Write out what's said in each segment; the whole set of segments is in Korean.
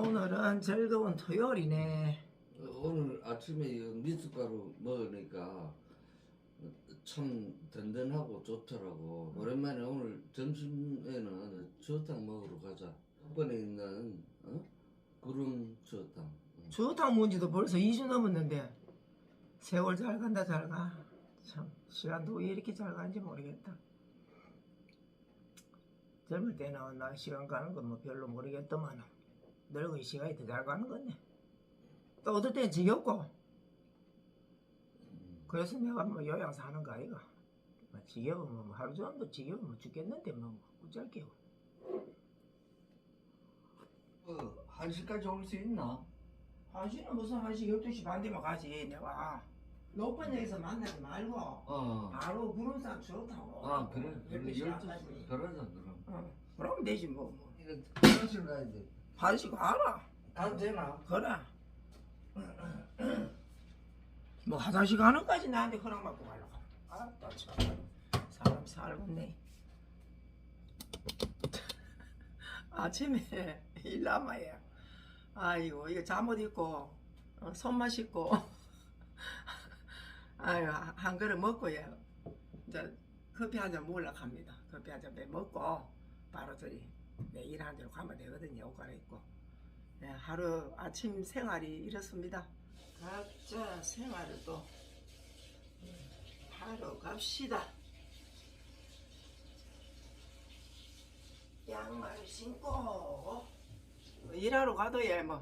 오늘은 즐거운 토요일이네. 오늘 아침에 이 미숫가루 먹으니까 참 든든하고 좋더라고. 오랜만에 오늘 점심에는 저탕 먹으러 가자. 이번에 있는 어? 구름 저탕. 응. 주탕 뭔지도 벌써 2주 넘었는데 세월 잘 간다 잘 가. 참 시간도 왜 이렇게 잘 가는지 모르겠다. 젊을 때는 나 시간 가는 건 뭐 별로 모르겠더만 늙은 시간이 더 잘 가는 거네. 또 어떨 땐 지겹고 음. 그래서 내가 뭐 요양사 하는 거 아이가. 뭐 지겨우면 뭐 하루 종일 지겨우면 뭐 죽겠는데 뭐 어쩔게요. 어, 한 시까지 올 수 있나? 한시는 무슨 한시 12시 반 되면 가지 내가 높은 데에서 만나지 말고 어. 바로 구름산 좋다고 아 그래. 그래 12시 안 12시 가지 그러자 그럼. 어, 그러면 되지 뭐, 뭐. 이거 화장실 가야 돼. 한시 가라 가도 되나? 그래. 뭐 화장실 가는 까지 나한테 허락 받고 가려고 아따 참. 사람 살겠네. 아침에 일남아야. 아이고 이거 잠옷 입고 어, 손만 씻고. 아유 한 그릇 먹고 예. 이제 커피 한 잔 먹으려고 합니다. 커피 한 잔 먹고 바로 저기 내 일하는 데로 가면 되거든요 옷 갈아입고 네, 하루 아침 생활이 이렇습니다 각자 생활을 또 하러 갑시다 양말 신고 뭐 일하러 가도 예, 뭐,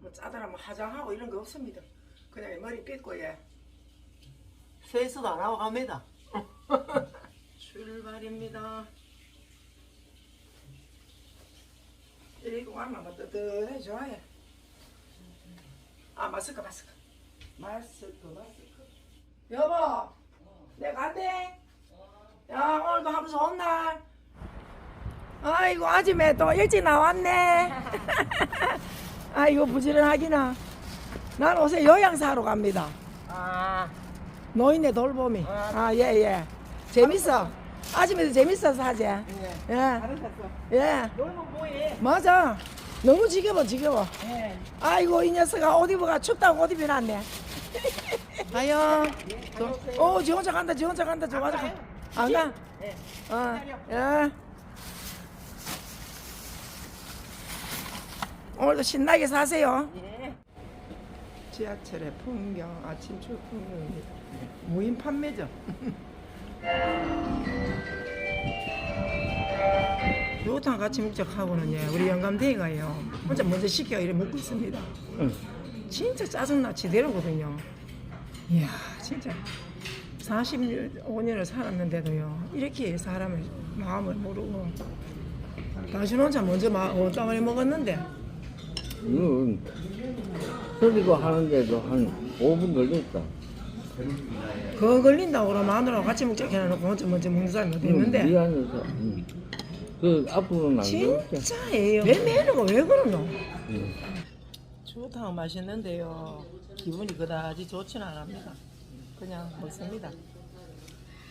뭐 짜다라 뭐 화장하고 이런 거 없습니다. 그냥 머리 빗고 예. 세수도 안 하고 갑니다. 출발입니다. 이거 뜨뜻해 좋아요. 아 마스크 마스크 마스크 마스크. 여보, 내가 간대. 야 오늘도 하루 좋은 날. 아이고 아침에 또 일찍 나왔네. 아이고 부지런하기나. 난 옷에 요양사로 갑니다. 아, 노인네 돌봄이. 아 예 예. 재밌어. 아침에도 재밌어서 하지. 예. 예. 알았었어. 예. 놀면 뭐해? 맞아. 너무 지겨워 지겨워. 예. 아이고 이 녀석아 옷 입어가 춥다고 옷 입어놨네. 가요. 어, 지 혼자 간다, 지 혼자 간다, 저 가자. 안 가? 예. 어, 예. 오늘도 신나게 사세요. 예. 지하철의 풍경, 아침 출 풍경입니다. 무인 판매죠. 요탕 같이 묵적하고는 예, 우리 영감대가요. 혼자 먼저 시켜 이래 먹고 있습니다. 진짜 짜증나 지대로거든요. 이야, 진짜 45년을 살았는데도요. 이렇게 사람의 마음을 모르고 당신 혼자 먼저 마, 어, 따만히 먹었는데 이건 소리고 하는데도 한 5분 걸렸다. 그거 걸린다고 그러면 마누라하고 같이 먹자 해놓고 혼자 먼저 먹는 사람이 어디 있는데 미안해서. 응. 그 앞으로는 안. 진짜예요 왜 매너가 왜 그러노 응. 추어탕 맛있는데요 기분이 그다지 좋지는 않습니다 그냥 먹습니다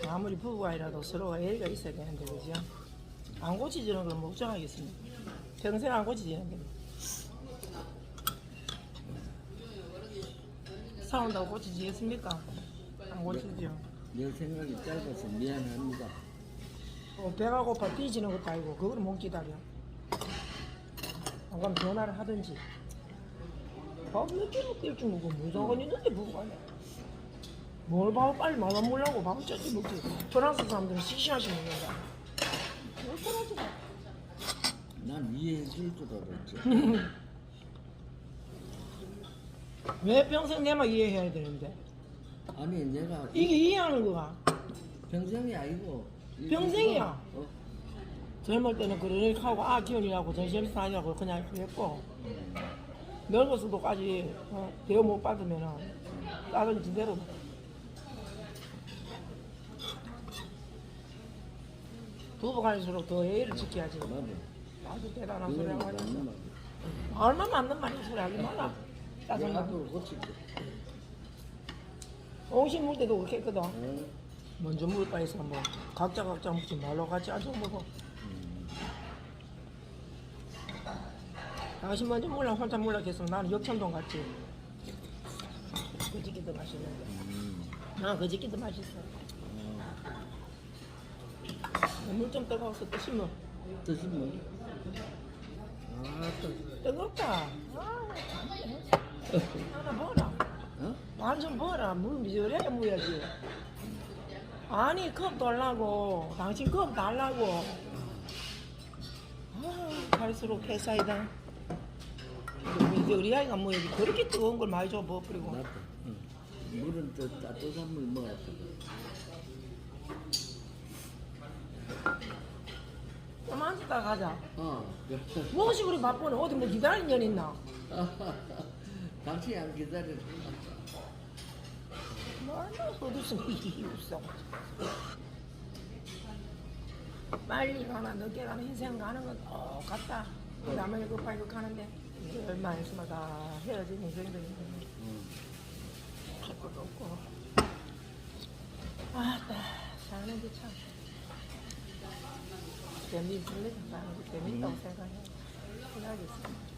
아무리 부부간이라도 서로가 예의가 있어야 되는데 그죠 안 고치지는 걸 걱정하겠습니다 평생 안 고치지는 게 싸운다고 고치지겠습니까 안 고치죠 내 생각이 짧아서 미안합니다. 어, 배가 고파 뒤지는 것도 아니고 그걸 못 기다려. 안 그럼 전화를 하든지. 밥 늦게 먹고 일찍 먹고 무조건 있는데 부부간에. 뭘 밥을 빨리 말아 먹으려고 밥을 ጨ지 먹지. 프랑스 사람들은 시시하게 먹는다. 어떡하지? 난 이해해 줄줄 알았지. 왜 평생 내만 이해해야 되는데? 아니 내가 이게 이해하는 거가. 평생이 아니고 평생이야. 어? 젊을 때는 그러니까 하고 아 기운이라고 정신없이 다니라고 그냥 그랬고 늙어서도까지 어, 대우 못 받으면은 다른 지대로 부부간일수록 더 예의를 지켜야지 맞아. 아주 대단한 소리 하고 맞는 말이야. 얼마 맞는 말이야 소리 하지 마라 짜증나. 옹심 물 때도 그렇게 했거든 어? 먼저 물까 해서 뭐 각자 각자 먹지 말로 같이 앉아 먹어 당신 먼저 몰라 혼자 몰라 계속 나는 역천동 갔지. 그지기도 맛있는데. 음. 아 그지기도 맛있어. 물 좀 뜨거워서 드시면 드시면. 아, 또. 뜨겁다. 아, 하나. 어? 완전 먹어라. 물 미저래 무야지. 아니 컵 달라고. 당신 컵 달라고. 아, 갈수록 회사이다. 이제 우리 아이가 뭐 여기 그렇게 뜨거운 걸 많이 줘 먹어버리고. 나도. 응. 물은 또 따뜻한 물 먹었어. 좀 앉았다 가자. 어. 무엇이 그리 바쁘네. 어디 뭐 기다리는 년 있나? 당신이 안 기다려. 말로 어디서 이게 없어. 빨리 가나 늦게 가나 인생 가는 건 똑같다. 남의 급하게 가는데 이제 얼마 있으면 다 헤어진 인생들이 응. 할 것도 없고. 아따 사는 게 참. 재미있는 사는 게 재밌다고 생각해. 생각했어.